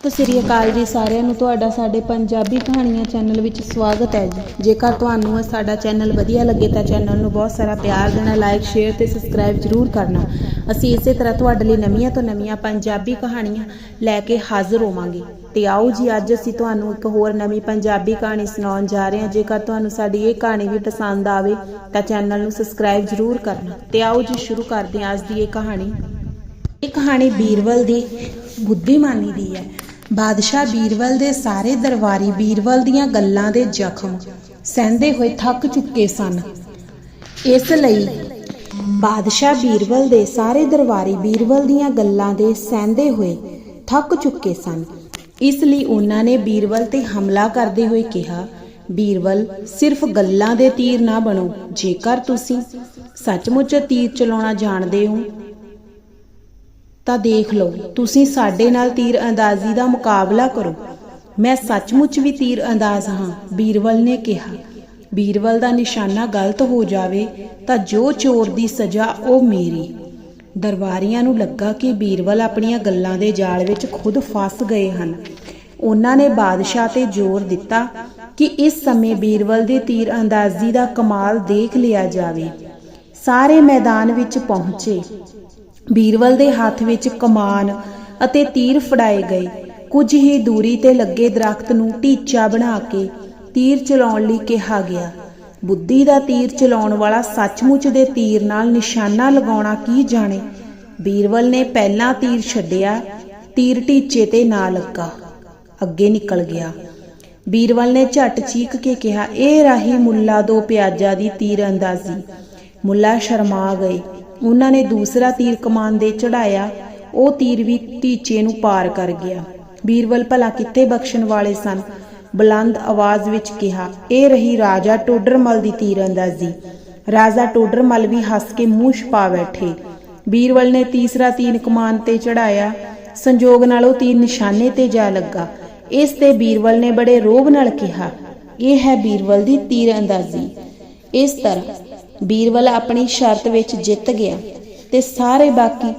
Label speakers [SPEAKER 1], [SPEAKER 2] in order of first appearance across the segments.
[SPEAKER 1] ਸਤਿ ਸ੍ਰੀ ਅਕਾਲ ਜੀ ਸਾਰਿਆਂ ਨੂੰ। ਤੁਹਾਡਾ ਸਾਡੇ ਪੰਜਾਬੀ ਕਹਾਣੀਆਂ ਚੈਨਲ ਵਿੱਚ ਸਵਾਗਤ ਹੈ ਜੀ। ਜੇਕਰ ਤੁਹਾਨੂੰ ਸਾਡਾ ਚੈਨਲ ਵਧੀਆ ਲੱਗੇ ਤਾਂ ਚੈਨਲ ਨੂੰ ਬਹੁਤ ਸਾਰਾ ਪਿਆਰ ਦੇਣਾ ਲਾਈਕ ਸ਼ੇਅਰ ਤੇ ਸਬਸਕ੍ਰਾਈਬ ਜ਼ਰੂਰ ਕਰਨਾ। ਅਸੀਂ ਇਸੇ ਤਰ੍ਹਾਂ ਤੁਹਾਡੇ ਲਈ ਨਵੀਆਂ ਤੋਂ ਨਵੀਆਂ ਪੰਜਾਬੀ ਕਹਾਣੀਆਂ ਲੈ ਕੇ ਹਾਜ਼ਰ ਹੋਵਾਂਗੇ। ਤੇ ਆਓ ਜੀ, ਅੱਜ ਅਸੀਂ ਤੁਹਾਨੂੰ ਇੱਕ ਹੋਰ ਨਵੀਂ ਪੰਜਾਬੀ ਕਹਾਣੀ ਸੁਣਾਉਣ ਜਾ ਰਹੇ ਹਾਂ। ਜੇਕਰ ਤੁਹਾਨੂੰ ਸਾਡੀ ਇਹ ਕਹਾਣੀ ਵੀ ਪਸੰਦ ਆਵੇ ਤਾਂ ਚੈਨਲ ਨੂੰ ਸਬਸਕ੍ਰਾਈਬ ਜ਼ਰੂਰ ਕਰਨਾ। ਤੇ ਆਓ ਜੀ, ਸ਼ੁਰੂ ਕਰਦੇ ਹਾਂ ਅੱਜ ਦੀ ਇਹ ਕਹਾਣੀ। ਇਹ ਕਹਾਣੀ ਬੀਰਵਲ ਦੀ, ਬੁੱਧੀਮਾਨੀ ਦੀ ਹੈ। ਬਾਦਸ਼ਾਹ ਬੀਰਬਲ ਦੇ ਸਾਰੇ ਦਰਬਾਰੀ ਬੀਰਬਲ ਦੀਆਂ ਗੱਲਾਂ ਦੇ ਜ਼ਖਮ, ਸਹਿੰਦੇ ਹੋਏ ਥੱਕ ਚੁੱਕੇ ਸਨ। ਇਸ ਲਈ ਬਾਦਸ਼ਾਹ ਬੀਰਬਲ ਦੇ ਸਾਰੇ ਦਰਬਾਰੀ ਬੀਰਬਲ ਦੀਆਂ ਗੱਲਾਂ ਦੇ ਸਹਿੰਦੇ ਹੋਏ ਥੱਕ ਚੁੱਕੇ ਸਨ। ਇਸ ਲਈ ਉਹਨਾਂ ਨੇ ਬੀਰਬਲ ਤੇ ਹਮਲਾ ਕਰਦੇ ਹੋਏ ਕਿਹਾ ਬੀਰਬਲ ਸਿਰਫ ਗੱਲਾਂ ਦੇ ਤੀਰ ਨਾ ਬਣੋ। ਜੇਕਰ ਤੁਸੀਂ ਸੱਚਮੁੱਚ ਤੀਰ ਚਲਾਉਣਾ ਜਾਣਦੇ ਹੋ ਤਾਂ ਦੇਖ ਲਓ, ਤੁਸੀਂ ਸਾਡੇ ਨਾਲ ਤੀਰ ਅੰਦਾਜ਼ੀ ਦਾ ਮੁਕਾਬਲਾ ਕਰੋ। ਮੈਂ ਸੱਚਮੁੱਚ ਵੀ ਤੀਰ ਅੰਦਾਜ਼ ਹਾਂ, ਬੀਰਵਲ ਨੇ ਕਿਹਾ। ਬੀਰਵਲ ਦਾ ਨਿਸ਼ਾਨਾ ਗਲਤ ਹੋ ਜਾਵੇ, ਤਾਂ ਜੋ ਚੋਰ ਦੀ ਸਜ਼ਾ ਉਹ ਮੇਰੀ। ਦਰਬਾਰੀਆਂ ਨੂੰ ਲੱਗਾ ਕਿ ਬੀਰਵਲ ਆਪਣੀਆਂ ਗੱਲਾਂ ਦੇ ਜਾਲ ਵਿੱਚ ਖੁਦ ਫਸ ਗਏ ਹਨ। ਉਹਨਾਂ ਨੇ ਬਾਦਸ਼ਾਹ ਤੇ ਜ਼ੋਰ ਦਿੱਤਾ ਕਿ ਇਸ ਸਮੇਂ ਬੀਰਵਲ ਦੇ ਤੀਰ ਅੰਦਾਜ਼ੀ ਦਾ ਕਮਾਲ ਦੇਖ ਲਿਆ ਜਾਵੇ। ਸਾਰੇ ਮੈਦਾਨ ਵਿੱਚ ਪਹੁੰਚੇ। ਬੀਰਵਲ ਦੇ ਹੱਥ ਵਿੱਚ ਕਮਾਨ ਅਤੇ ਤੀਰ ਫੜਾਏ ਗਏ। ਕੁਝ ਹੀ ਦੂਰੀ ਤੇ ਲੱਗੇ ਦਰਖਤ ਨੂੰ ਟੀਚਾ ਬਣਾ ਕੇ ਤੀਰ ਚਲਾਉਣ ਲਈ ਕਿਹਾ ਗਿਆ। ਬੁੱਧੀ ਦਾ ਤੀਰ ਚਲਾਉਣ ਵਾਲਾ ਸੱਚਮੁੱਚ ਦੇ ਤੀਰ ਨਾਲ ਨਿਸ਼ਾਨਾ ਲਗਾਉਣਾ ਕੀ ਜਾਣੇ? ਬੀਰਵਲ ਨੇ ਪਹਿਲਾਂ ਤੀਰ ਛੱਡਿਆ, ਤੀਰ ਟੀਚੇ ਤੇ ਨਾ ਲੱਗਾ। ਅੱਗੇ ਨਿਕਲ ਗਿਆ। ਬੀਰਵਲ ਨੇ ਝਟ ਚੀਕ ਕੇ ਕਿਹਾ, ਇਹ ਰਾਹੀ ਮੁੱਲਾ ਦੋ ਪਿਆਜ਼ਾ ਦੀ ਤੀਰ ਅੰਦਾਜ਼ੀ। ਮੁੱਲਾ ਸ਼ਰਮਾ ਗਏ। ਉਹਨਾਂ ਨੇ ਦੂਸਰਾ ਤੀਰ ਕਮਾਨ ਦੇ ਚੜਾਇਆ। ਉਹ ਤੀਰ ਵੀ ਟੀਚੇ ਨੂੰ ਪਾਰ ਕਰ ਗਿਆ। ਬੀਰਬਲ ਭਲਾ ਕਿੱਥੇ ਬਖਸ਼ਣ ਵਾਲੇ ਸਨ? ਬੁਲੰਦ ਆਵਾਜ਼ ਵਿੱਚ ਕਿਹਾ, ਇਹ ਰਹੀ ਰਾਜਾ ਟੋਡਰਮਲ ਦੀ ਤੀਰ ਰਾਜਾ ਟੋਡਰਮਲ ਵੀ ਹੱਸ ਕੇ ਮੂੰਹ ਛਪਾ ਬੈਠੇ। ਬੀਰਬਲ ਨੇ ਤੀਸਰਾ ਤੀਰ ਕਮਾਨ ਤੇ ਚੜਾਇਆ। ਸੰਜੋਗ ਨਾਲ ਉਹ ਤੀਰ ਨਿਸ਼ਾਨੇ ਤੇ ਜਾ ਲੱਗਾ। ਇਸ ਤੇ ਬੀਰਬਲ ਨੇ ਬੜੇ ਰੋਬ ਨਾਲ ਕਿਹਾ, ਇਹ ਹੈ ਬੀਰਬਲ ਦੀ ਤੀਰ ਅੰਦਾਜ਼ੀ। ਇਸ ਤਰ੍ਹਾਂ ਬੀਰਬਲ ਆਪਣੀ ਸ਼ਰਤ ਵਿੱਚ ਜਿੱਤ ਗਿਆ ਤੇ ਸਾਰੇ ਬਾਕੀ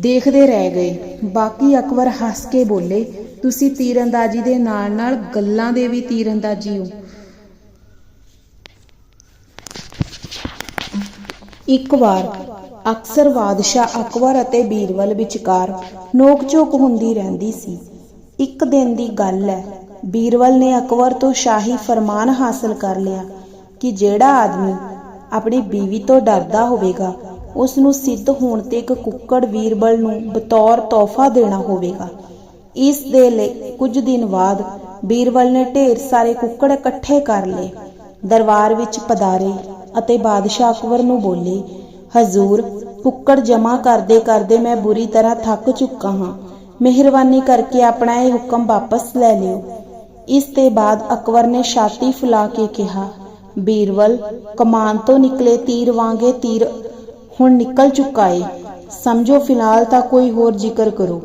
[SPEAKER 1] ਦੇਖਦੇ ਰਹਿ ਗਏ। ਬਾਕੀ ਅਕਬਰ ਹੱਸ ਕੇ ਬੋਲੇ, ਤੁਸੀਂ ਤੀਰੰਦਾਜ਼ੀ ਦੇ ਨਾਲ ਨਾਲ ਗੱਲਾਂ ਦੇ ਵੀ ਤੀਰੰਦਾਜ਼ੀ ਹੋ। ਇੱਕ ਵਾਰ ਅਕਸਰ ਬਾਦਸ਼ਾਹ ਅਕਬਰ ਅਤੇ ਬੀਰਬਲ ਵਿਚਕਾਰ ਨੋਕ-ਝੋਕ ਹੁੰਦੀ ਰਹਿੰਦੀ ਸੀ। ਇੱਕ ਦਿਨ ਦੀ ਗੱਲ ਹੈ ਬੀਰਬਲ ਨੇ ਅਕਬਰ ਤੋਂ ਸ਼ਾਹੀ ਫਰਮਾਨ ਹਾਸਲ ਕਰ ਲਿਆ ਕਿ ਜਿਹੜਾ ਆਦਮੀ ਆਪਣੀ ਬੀਵੀ ਤੋਂ ਡਰਦਾ ਹੋਵੇਗਾ। ਉਸ ਨੂੰ ਸਿੱਧ ਹੋਣ ਤੇ ਇੱਕ ਕੁੱਕੜ ਵੀਰਬਲ ਨੂੰ ਬਤੌਰ ਤੋਹਫਾ ਦੇਣਾ ਹੋਵੇਗਾ। ਇਸ ਦੇ ਲਈ ਕੁਝ ਦਿਨ ਬਾਅਦ ਬੀਰਬਲ ਨੇ ਢੇਰ ਸਾਰੇ ਕੁੱਕੜ ਇਕੱਠੇ ਕਰ ਲਏ। ਦਰਬਾਰ ਵਿੱਚ ਪਧਾਰੇ ਅਤੇ ਬਾਦਸ਼ਾਹ ਅਕਬਰ ਨੂੰ ਬੋਲੇ, ਹਜ਼ੂਰ, ਕੁੱਕੜ ਜਮਾ ਕਰਦੇ ਕਰਦੇ ਮੈਂ ਬੁਰੀ ਤਰ੍ਹਾਂ ਥੱਕ ਚੁੱਕਾ ਹਾਂ। ਮਿਹਰਬਾਨੀ ਕਰਕੇ ਆਪਣਾ ਇਹ ਹੁਕਮ ਵਾਪਸ ਲੈ ਲਿਓ। ਇਸ ਦੇ ਬਾਅਦ ਅਕਬਰ ਨੇ ਛਾਤੀ ਫੁਲਾ ਕੇ ਕਿਹਾ ਬੀਰਬਲ ਕਮਾਨ ਤੋਂ ਨਿਕਲੇ ਤੀਰ ਵਾਂਗੇ ਤੀਰ ਹੁਣ ਨਿਕਲ ਚੁੱਕਾ ਏ। ਸਮਝੋ ਫਿਲਹਾਲ ਤਾਂ ਕੋਈ ਹੋਰ ਜ਼ਿਕਰ ਕਰੋ।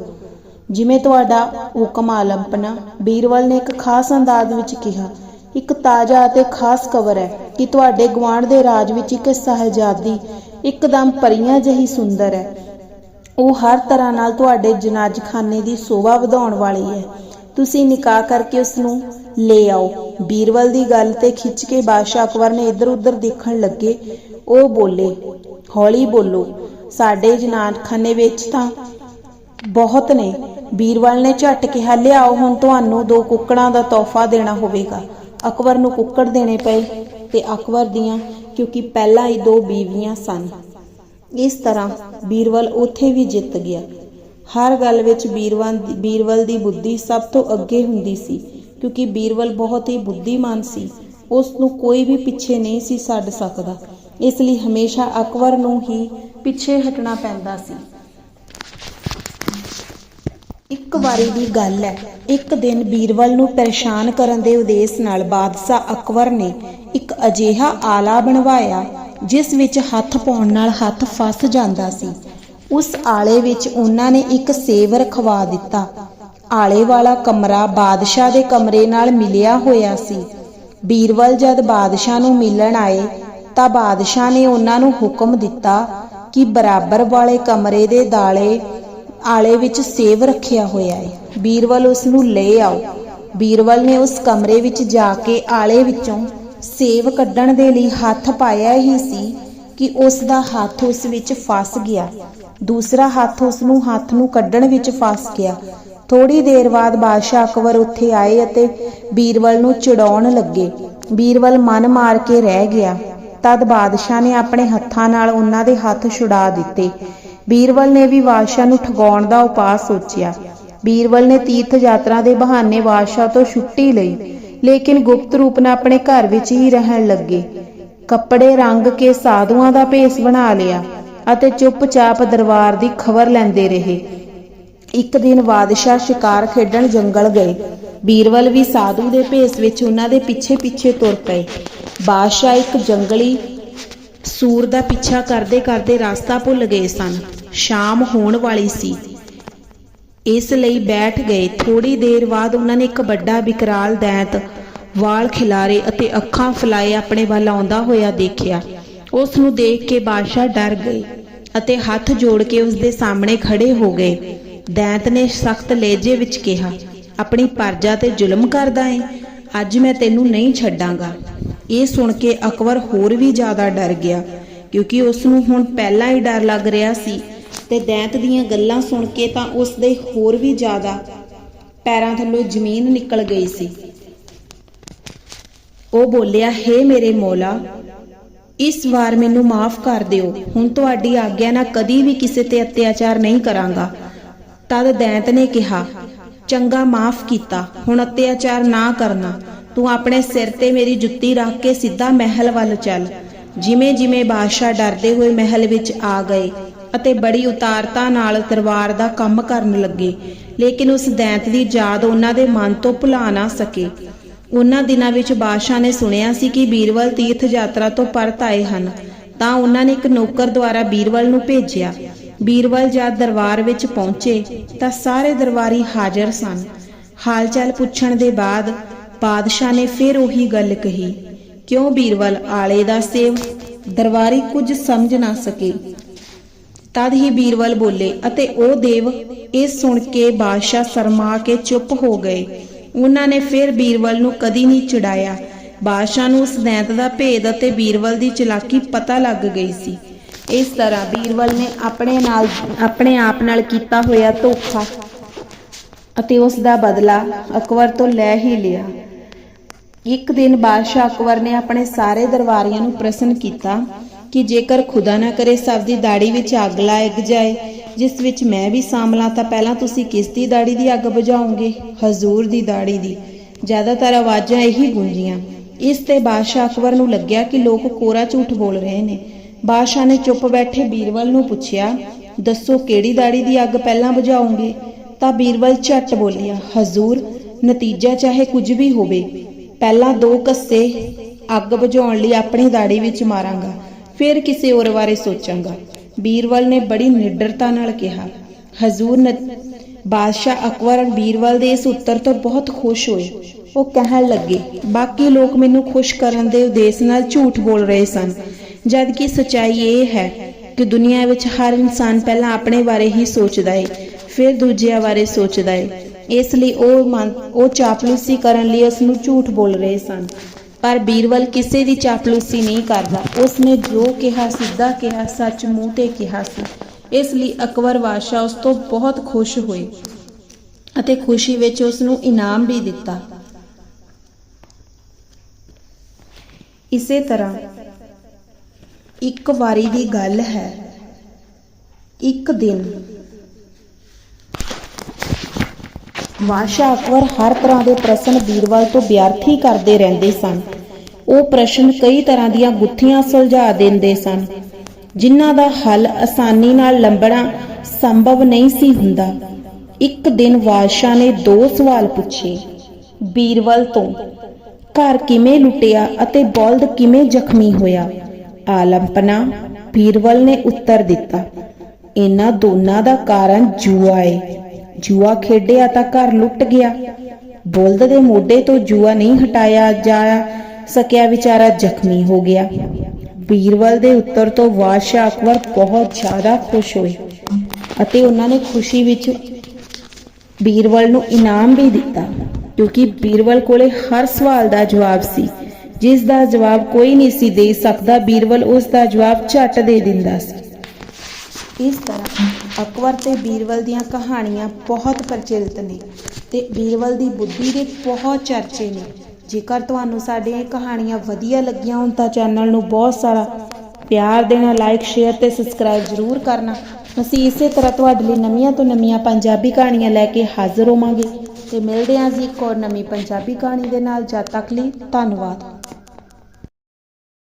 [SPEAKER 1] ਜਿਵੇਂ ਤੁਹਾਡਾ ਹੁਕਮ ਆਲੰਪਨਾ ਬੀਰਬਲ ਨੇ ਇੱਕ ਖਾਸ ਅੰਦਾਜ਼ ਵਿੱਚ ਕਿਹਾ, ਇੱਕ ਤਾਜ਼ਾ ਅਤੇ ਖਾਸ ਖਬਰ ਹੈ ਕਿ ਤੁਹਾਡੇ ਗਵਾਂਢ ਦੇ ਰਾਜ ਵਿੱਚ ਇੱਕ ਸਹਜਾਦੀ, ਇੱਕਦਮ ਪਰੀਆਂ ਜਹੀ ਸੁੰਦਰ ਹੈ। ਉਹ ਹਰ ਤਰ੍ਹਾਂ ਨਾਲ ਤੁਹਾਡੇ ਜਨਾਜ਼ਖਾਨੇ ਦੀ ਸ਼ੋਭਾ ਵਧਾਉਣ ਵਾਲੀ ਹੈ। ਤੁਸੀਂ ਨਿਕਾਹ ਕਰਕੇ ਉਸ ਨੂੰ ਲੈ ਆਓ। ਬੀਰਵਲ ਦੀ ਗੱਲ ਤੇ ਖਿੱਚ ਕੇ ਬਾਦਸ਼ਾਹ ਅਕਬਰ ਨੇ ਇੱਧਰ ਉੱਧਰ ਦੇਖਣ ਲੱਗੇ। ਉਹ ਬੋਲੇ, ਹੌਲੀ ਬੋਲੋ, ਸਾਡੇ ਜਨਾਜ਼ਖਾਨੇ ਵਿੱਚ ਤਾਂ ਬਹੁਤ ਨੇ। ਬੀਰਵਲ ਨੇ ਝਟ ਕਿਹਾ, ਲਿਆਓ ਹੁਣ ਤੁਹਾਨੂੰ ਦੋ ਕੁੱਕੜਾਂ ਦਾ ਤੋਹਫਾ ਦੇਣਾ ਹੋਵੇਗਾ। ਅਕਬਰ ਨੂੰ ਕੁੱਕੜ ਦੇਣੇ ਪਏ ਤੇ ਅਕਬਰ ਦੀਆਂ, ਕਿਉਂਕਿ ਪਹਿਲਾਂ ਹੀ ਦੋ ਬੀਵੀਆਂ ਸਨ। ਇਸ ਤਰ੍ਹਾਂ ਬੀਰਵਲ ਉੱਥੇ ਵੀ ਜਿੱਤ ਗਿਆ। ਹਰ ਗੱਲ ਵਿੱਚ ਬੀਰਵਲ ਬੀਰਬਲ ਦੀ ਬੁੱਧੀ ਸਭ ਤੋਂ ਅੱਗੇ ਹੁੰਦੀ ਸੀ। ਕਿਉਂਕਿ ਬੀਰਵਲ ਬਹੁਤ ਹੀ ਬੁੱਧੀਮਾਨ ਸੀ। ਉਸ ਨੂੰ ਕੋਈ ਵੀ ਪਿੱਛੇ ਨਹੀਂ ਸੀ ਛੱਡ ਸਕਦਾ। ਇਸ ਲਈ ਹਮੇਸ਼ਾ ਅਕਬਰ ਨੂੰ ਹੀ ਪਿੱਛੇ ਹਟਣਾ ਪੈਂਦਾ ਸੀ। ਇੱਕ ਵਾਰੀ ਦੀ ਗੱਲ ਹੈ, ਇੱਕ ਦਿਨ ਬੀਰਵਲ ਨੂੰ ਪਰੇਸ਼ਾਨ ਕਰਨ ਦੇ ਉਦੇਸ਼ ਨਾਲ ਬਾਦਸ਼ਾਹ ਅਕਬਰ ਨੇ ਇੱਕ ਅਜੀਹਾ ਆਲਾ ਬਣਵਾਇਆ, ਜਿਸ ਵਿੱਚ ਹੱਥ ਪਾਉਣ ਨਾਲ ਹੱਥ ਫਸ ਜਾਂਦਾ ਸੀ। ਉਸ ਆਲੇ ਵਿੱਚ ਉਹਨਾਂ ਨੇ ਇੱਕ ਸੇਵ ਰਖਵਾ ਦਿੱਤਾ। ਆਲੇ ਵਾਲਾ ਕਮਰਾ ਬਾਦਸ਼ਾਹ ਦੇ ਕਮਰੇ ਨਾਲ ਮਿਲਿਆ ਹੋਇਆ ਸੀ। ਬੀਰਬਲ ਜਦ ਬਾਦਸ਼ਾਹ ਨੂੰ ਮਿਲਣ ਆਏ, ਤਾਂ ਬਾਦਸ਼ਾਹ ਨੇ ਉਹਨਾਂ ਨੂੰ ਹੁਕਮ ਦਿੱਤਾ ਕਿ ਬਰਾਬਰ ਵਾਲੇ ਕਮਰੇ ਦੇ ਦਾਲੇ ਆਲੇ ਵਿੱਚ ਸੇਬ ਰੱਖਿਆ ਹੋਇਆ ਹੈ ਬੀਰਬਲ ਉਸ ਨੂੰ ਲੈ ਆਓ। ਬੀਰਬਲ ਨੇ ਉਸ ਕਮਰੇ ਵਿੱਚ ਜਾ ਕੇ ਆਲੇ ਵਿੱਚੋਂ ਸੇਬ ਕੱਢਣ ਦੇ ਲਈ ਹੱਥ ਪਾਇਆ ਹੀ ਸੀ ਕਿ ਉਸ ਦਾ ਹੱਥ ਉਸ ਵਿੱਚ ਫਸ ਗਿਆ। ਦੂਸਰਾ ਹੱਥ ਉਸ ਨੂੰ ਹੱਥ ਨੂੰ ਕੱਢਣ ਵਿੱਚ ਫਸ ਗਿਆ। ਥੋੜੀ ਦੇਰ ਬਾਅਦ ਬਾਦਸ਼ਾਹ ਅਕਬਰ ਉੱਥੇ ਆਏ ਅਤੇ ਬੀਰਬਲ ਨੂੰ ਚੜਾਉਣ ਲੱਗੇ। ਬੀਰਬਲ ਮਨ ਮਾਰ ਕੇ ਰਹਿ ਗਿਆ। ਤਦ ਬਾਦਸ਼ਾਹ ਨੇ ਆਪਣੇ ਹੱਥਾਂ ਨਾਲ ਉਹਨਾਂ ਦੇ ਹੱਥ ਛੁਡਾ ਦਿੱਤੇ। ਬੀਰਬਲ ਨੇ ਵੀ ਬਾਦਸ਼ਾਹ ਨੂੰ ਠਗਾਉਣ ਦਾ ਉਪਾਅ ਸੋਚਿਆ। ਬੀਰਬਲ ਨੇ ਤੀਰਥ ਯਾਤਰਾ ਦੇ ਬਹਾਨੇ ਬਾਦਸ਼ਾਹ ਤੋਂ ਛੁੱਟੀ ਲਈ, ਲੇਕਿਨ ਗੁਪਤ ਰੂਪ ਨਾਲ ਆਪਣੇ ਘਰ ਵਿੱਚ ਹੀ ਰਹਿਣ ਲੱਗੇ। ਕੱਪੜੇ ਰੰਗ ਕੇ ਸਾਧੂਆਂ ਦਾ ਭੇਸ ਬਣਾ ਲਿਆ ਅਤੇ ਚੁੱਪਚਾਪ ਦਰਬਾਰ ਦੀ ਖਬਰ ਲੈਂਦੇ ਰਹੇ। ਇੱਕ ਦਿਨ ਬਾਦਸ਼ਾਹ ਸ਼ਿਕਾਰ ਖੇਡਣ ਜੰਗਲ ਗਏ। ਬੀਰਬਲ ਵੀ ਸਾਧੂ ਦੇ ਭੇਸ ਵਿੱਚ ਉਹਨਾਂ ਦੇ ਪਿੱਛੇ ਪਿੱਛੇ ਤੁਰ ਪਏ। ਬਾਦਸ਼ਾਹ ਇੱਕ ਜੰਗਲੀ ਸੂਰ ਦਾ ਪਿੱਛਾ ਕਰਦੇ ਕਰਦੇ ਰਸਤਾ ਭੁੱਲ ਗਏ ਸਨ। ਸ਼ਾਮ ਹੋਣ ਵਾਲੀ ਸੀ। ਇਸ ਲਈ ਬੈਠ ਗਏ। ਥੋੜੀ ਦੇਰ ਬਾਅਦ ਉਹਨਾਂ ਨੇ ਇੱਕ ਵੱਡਾ ਵਿਕਰਾਲ ਦੈਂਤ, ਵਾਲ ਖਿਲਾਰੇ ਅਤੇ ਅੱਖਾਂ ਫਲਾਏ ਆਪਣੇ ਵੱਲ ਆਉਂਦਾ ਹੋਇਆ ਦੇਖਿਆ। ਉਸ ਨੂੰ ਦੇਖ ਕੇ ਬਾਦਸ਼ਾਹ ਡਰ ਗਏ ਅਤੇ ਹੱਥ ਜੋੜ ਕੇ ਉਸ ਦੇ ਸਾਹਮਣੇ ਖੜੇ ਹੋ ਗਏ। ਦੈਂਤ ਨੇ ਸਖਤ ਲਹਿਜੇ ਵਿੱਚ ਕਿਹਾ, ਆਪਣੀ ਪਰਜਾ ਤੇ ਜ਼ੁਲਮ ਕਰਦਾ ਏ, ਅੱਜ ਮੈਂ ਤੈਨੂੰ ਨਹੀਂ ਛੱਡਾਂਗਾ। ਇਹ ਸੁਣ ਕੇ ਅਕਬਰ ਹੋਰ ਵੀ ਜ਼ਿਆਦਾ ਡਰ ਗਿਆ, ਕਿਉਂਕਿ ਉਸ ਨੂੰ ਹੁਣ ਪਹਿਲਾਂ ਹੀ ਡਰ ਲੱਗ ਰਿਹਾ ਸੀ ਤੇ ਦੈਂਤ ਦੀਆਂ ਗੱਲਾਂ ਸੁਣ ਕੇ ਤਾਂ ਉਸ ਦੇ ਹੋਰ ਵੀ ਜ਼ਿਆਦਾ ਪੈਰਾਂ ਥੱਲੋਂ ਜ਼ਮੀਨ ਨਿਕਲ ਗਈ ਸੀ। ਉਹ ਬੋਲਿਆ, ਹੇ ਮੇਰੇ ਮੌਲਾ, ਇਸ ਵਾਰ ਮੈਨੂੰ ਮਾਫ ਕਰ ਦਿਓ। ਹੁਣ ਤੁਹਾਡੀ ਆਗਿਆ ਨਾਲ ਕਦੀ ਵੀ ਕਿਸੇ ਤੇ ਅਤਿਆਚਾਰ ਨਹੀਂ ਕਰਾਂਗਾ। ਤਦ ਦੈਂਤ ਨੇ ਕਿਹਾ, ਚੰਗਾ ਮਾਫ ਕੀਤਾ, ਹੁਣ ਅਤਿਆਚਾਰ ਨਾ ਕਰਨਾ। ਤੂੰ ਆਪਣੇ ਸਿਰ ਤੇ ਮੇਰੀ ਜੁੱਤੀ ਰੱਖ ਕੇ ਸਿੱਧਾ ਮਹਿਲ ਵੱਲ ਚੱਲ। ਜਿਵੇਂ ਜਿਵੇਂ ਬਾਦਸ਼ਾਹ ਡਰਦੇ ਹੋਏ ਮਹਿਲ ਵਿੱਚ ਆ ਗਏ ਅਤੇ ਬੜੀ ਉਤਾਰਤਾ ਨਾਲ ਦਰਬਾਰ ਦਾ ਕੰਮ ਕਰਨ ਲੱਗੇ, ਲੇਕਿਨ ਉਸ ਦੈਂਤ ਦੀ ਯਾਦ ਉਹਨਾਂ ਦੇ ਮਨ ਤੋਂ ਭੁਲਾ ਨਾ ਸਕੇ। ਉਹਨਾਂ ਦਿਨਾਂ ਵਿੱਚ ਬਾਦਸ਼ਾਹ ਨੇ ਸੁਣਿਆ ਸੀ ਕਿ ਬੀਰਵਲ ਤੀਰਥ ਯਾਤਰਾ ਤੋਂ ਪਰਤ ਆਏ ਹਨ। ਤਾਂ ਉਹਨਾਂ ਨੇ ਇੱਕ ਨੌਕਰ ਦੁਆਰਾ ਬੀਰਵਲ ਨੂੰ ਭੇਜਿਆ। ਬੀਰਬਲ ਜਦ ਦਰਬਾਰ ਵਿੱਚ ਪਹੁੰਚੇ ਤਾਂ ਸਾਰੇ ਦਰਬਾਰੀ ਹਾਜ਼ਰ ਸਨ। ਹਾਲਚਾਲ ਪੁੱਛਣ ਦੇ ਬਾਅਦ ਬਾਦਸ਼ਾਹ ਨੇ ਫਿਰ ਉਹੀ ਗੱਲ ਕਹੀ, ਕਿਉਂ ਬੀਰਬਲ ਆਲੇ ਦਾ ਸੇਵ? ਦਰਬਾਰੀ ਕੁਝ ਸਮਝ ਨਾ ਸਕੇ। ਤਦ ਹੀ ਬੀਰਬਲ ਬੋਲੇ, ਅਤੇ ਉਹ ਦੇਵ, ਇਹ ਸੁਣ ਕੇ ਬਾਦਸ਼ਾਹ ਸ਼ਰਮਾ ਕੇ ਚੁੱਪ ਹੋ ਗਏ। ਉਹਨਾਂ ਨੇ ਫਿਰ ਬੀਰਬਲ ਨੂੰ ਕਦੀ ਨਹੀਂ ਚਿੜਾਇਆ। ਬਾਦਸ਼ਾਹ ਨੂੰ ਉਸ ਦੈਂਤ ਦਾ ਭੇਦ ਅਤੇ ਬੀਰਬਲ ਦੀ ਚਲਾਕੀ ਪਤਾ ਲੱਗ ਗਈ ਸੀ। ਇਸ ਤਰ੍ਹਾਂ ਬੀਰਬਲ ਨੇ ਆਪਣੇ ਨਾਲ, ਆਪਣੇ ਆਪ ਨਾਲ ਕੀਤਾ ਹੋਇਆ ਧੋਖਾ ਅਤੇ ਉਸ ਦਾ ਬਦਲਾ ਅਕਬਰ ਤੋਂ ਲੈ ਹੀ ਲਿਆ। ਇੱਕ ਦਿਨ ਬਾਦਸ਼ਾਹ ਅਕਬਰ ਨੇ ਆਪਣੇ ਸਾਰੇ ਦਰਬਾਰੀਆਂ ਨੂੰ ਪ੍ਰਸ਼ਨ ਕੀਤਾ ਕਿ ਜੇਕਰ ਖੁਦਾ ਨਾ ਕਰੇ ਸਭ ਦੀ ਦਾੜੀ ਵਿੱਚ ਅੱਗ ਲੱਗ ਜਾਏ, ਜਿਸ ਵਿੱਚ ਮੈਂ ਵੀ ਸ਼ਾਮਲਾਂ ਤਾਂ ਪਹਿਲਾਂ ਤੁਸੀਂ ਕਿਸ ਦੀ ਦਾੜੀ ਦੀ ਅੱਗ ਬੁਝਾਓਗੇ, ਹਜ਼ੂਰ ਦੀ ਦਾੜੀ ਦੀ। ਜ਼ਿਆਦਾਤਰ ਆਵਾਜ਼ਾਂ ਇਹੀ ਗੂੰਜੀਆਂ। ਇਸ ਤੇ ਬਾਦਸ਼ਾਹ ਅਕਬਰ ਨੂੰ ਲੱਗਿਆ ਕਿ ਲੋਕ ਕੋਰਾ ਝੂਠ ਬੋਲ ਰਹੇ ਨੇ। ਬਾਦਸ਼ਾਹ ਨੇ ਚੁੱਪ ਬੈਠੇ ਬੀਰਬਲ ਨੂੰ ਪੁੱਛਿਆ, ਦੱਸੋ ਕਿਹੜੀ ਦਾੜੀ ਦੀ ਅੱਗ ਪਹਿਲਾਂ ਬੁਝਾਉਂਗੇ ਤਾਂ ਬੀਰਬਲ ਝੱਟ ਬੋਲਿਆ, ਹਜ਼ੂਰ, ਨਤੀਜਾ ਚਾਹੇ ਕੁਝ ਵੀ ਹੋਵੇ, ਪਹਿਲਾਂ ਦੋ ਕੱਸੇ ਅੱਗ ਬੁਝਾਉਣ ਲਈ ਆਪਣੀ ਦਾੜੀ ਵਿੱਚ ਮਾਰਾਂਗਾ, ਫਿਰ ਕਿਸੇ ਹੋਰ ਬਾਰੇ ਸੋਚਾਂਗਾ। ਬੀਰਬਲ ਨੇ ਬੜੀ ਨਿਡਰਤਾ ਨਾਲ ਕਿਹਾ, ਹਜ਼ੂਰ, ਨ, ਬਾਦਸ਼ਾਹ ਅਕਬਰ ਬੀਰਬਲ ਦੇ ਇਸ ਉੱਤਰ ਤੋਂ ਬਹੁਤ ਖੁਸ਼ ਹੋਏ। ਉਹ ਕਹਿਣ ਲੱਗੇ, ਬਾਕੀ ਲੋਕ ਮੈਨੂੰ ਖੁਸ਼ ਕਰਨ ਦੇ ਉਦੇਸ਼ ਨਾਲ ਝੂਠ ਬੋਲ ਰਹੇ ਸਨ। ਜਦ ਕਿ ਸਚਾਈ ਇਹ ਹੈ ਕਿ ਦੁਨੀਆ ਵਿੱਚ ਹਰ ਇਨਸਾਨ ਪਹਿਲਾਂ ਆਪਣੇ ਬਾਰੇ ਹੀ ਸੋਚਦਾ ਹੈ ਫਿਰ ਦੂਜਿਆਂ ਬਾਰੇ ਸੋਚਦਾ ਹੈ ਇਸ ਲਈ ਉਹ ਉਹ ਚਾਪਲੂਸੀ ਕਰਨ ਲਈ ਉਸ ਨੂੰ ਝੂਠ ਬੋਲ ਰਹੇ ਸਨ। ਪਰ ਬੀਰਵਲ ਕਿਸੇ ਦੀ ਚਾਪਲੂਸੀ ਨਹੀਂ ਕਰਦਾ। ਉਸ ਨੇ ਜੋ ਕਿਹਾ, ਸਿੱਧਾ ਕਿਹਾ, ਸੱਚ ਮੂੰਹ ਤੇ ਕਿਹਾ ਸੀ। ਇਸ ਲਈ ਅਕਬਰ ਬਾਦਸ਼ਾਹ ਉਸ ਤੋਂ ਬਹੁਤ ਖੁਸ਼ ਹੋਏ ਅਤੇ ਖੁਸ਼ੀ ਵਿੱਚ ਉਸ ਨੂੰ ਇਨਾਮ ਵੀ ਦਿੱਤਾ। ਇਸੇ ਤਰ੍ਹਾਂ ਇੱਕ ਵਾਰੀ ਦੀ ਗੱਲ ਹੈ। ਇੱਕ ਦਿਨ ਬਾਦਸ਼ਾਹ ਅਕਬਰ ਹਰ ਤਰ੍ਹਾਂ ਦੇ ਪ੍ਰਸ਼ਨ ਬੀਰਬਲ ਤੋਂ ਵਿਅਰਥੀ ਕਰਦੇ ਰਹਿੰਦੇ ਸਨ। ਉਹ ਪ੍ਰਸ਼ਨ ਕਈ ਤਰ੍ਹਾਂ ਦੀਆਂ ਗੁੱਥੀਆਂ ਸੁਲਝਾ ਦਿੰਦੇ ਸਨ, ਜਿਨ੍ਹਾਂ ਦਾ ਹੱਲ ਆਸਾਨੀ ਨਾਲ ਲੰਬਣਾ ਸੰਭਵ ਨਹੀਂ ਸੀ ਹੁੰਦਾ। ਇੱਕ ਦਿਨ ਬਾਦਸ਼ਾਹ ਨੇ ਦੋ ਸਵਾਲ ਪੁੱਛੇ ਬੀਰਬਲ ਤੋਂ ਘਰ ਕਿਵੇਂ ਲੁੱਟਿਆ ਅਤੇ ਬਲਦ ਕਿਵੇਂ ਜ਼ਖਮੀ ਹੋਇਆ? ਆਲਮਪਨਾ ਬੀਰਬਲ ਨੇ ਉੱਤਰ ਦਿੱਤਾ, ਇਹਨਾਂ ਦੋਨਾਂ ਦਾ ਕਾਰਨ ਜੂਆ ਏ। ਜੂਆ ਖੇਡਿਆ ਤਾਂ ਘਰ ਲੁੱਟ ਗਿਆ। ਬੁਲਦ ਦੇ ਮੋਢੇ ਤੋਂ ਜੂਆ ਨਹੀਂ ਹਟਾਇਆ ਜਾ ਸਕਿਆ, ਵਿਚਾਰਾ ਜ਼ਖਮੀ ਹੋ ਗਿਆ। ਵੀਰਵਲ ਦੇ ਉੱਤਰ ਤੋਂ ਬਾਦਸ਼ਾਹ ਅਕਬਰ ਬਹੁਤ ਜ਼ਿਆਦਾ ਖੁਸ਼ ਹੋਏ ਅਤੇ ਉਹਨਾਂ ਨੇ ਖੁਸ਼ੀ ਵਿੱਚ ਬੀਰਬਲ ਨੂੰ ਇਨਾਮ ਵੀ ਦਿੱਤਾ। ਕਿਉਂਕਿ ਬੀਰਵਲ ਕੋਲੇ ਹਰ ਸਵਾਲ ਦਾ ਜਵਾਬ ਸੀ। ਜਿਸ ਦਾ ਜਵਾਬ ਕੋਈ ਨਹੀਂ ਸੀ ਦੇ ਸਕਦਾ ਬੀਰਬਲ ਉਸ ਦਾ ਜਵਾਬ ਝੱਟ ਦੇ ਦਿੰਦਾ ਸੀ। ਇਸ ਤਰ੍ਹਾਂ ਅਕਬਰ ਤੇ ਬੀਰਵਲ ਦੀਆਂ ਕਹਾਣੀਆਂ ਬਹੁਤ ਪ੍ਰਚਲਿਤ ਨੇ ਤੇ ਬੀਰਵਲ ਦੀ ਬੁੱਧੀ ਦੇ ਬਹੁਤ ਚਰਚੇ ਨੇ। ਜੇਕਰ ਤੁਹਾਨੂੰ ਸਾਡੀਆਂ ਇਹ ਕਹਾਣੀਆਂ ਵਧੀਆ ਲੱਗੀਆਂ ਹੋਣ ਤਾਂ ਚੈਨਲ ਨੂੰ ਬਹੁਤ ਸਾਰਾ ਪਿਆਰ ਦੇਣਾ ਲਾਈਕ ਸ਼ੇਅਰ ਤੇ ਸਬਸਕ੍ਰਾਈਬ ਜ਼ਰੂਰ ਕਰਨਾ। ਅਸੀਂ ਇਸੇ ਤਰ੍ਹਾਂ ਤੁਹਾਡੇ ਲਈ ਨਵੀਆਂ ਤੋਂ ਨਵੀਆਂ ਪੰਜਾਬੀ ਕਹਾਣੀਆਂ ਲੈ ਕੇ ਹਾਜ਼ਰ ਹੋਵਾਂਗੇ। ਤੇ ਮਿਲਦੇ ਹਾਂ ਜੀ ਇੱਕ ਹੋਰ ਨਵੀਂ ਪੰਜਾਬੀ ਕਹਾਣੀ ਦੇ ਨਾਲ। ਜਦ ਤੱਕ ਲਈ ਧੰਨਵਾਦ।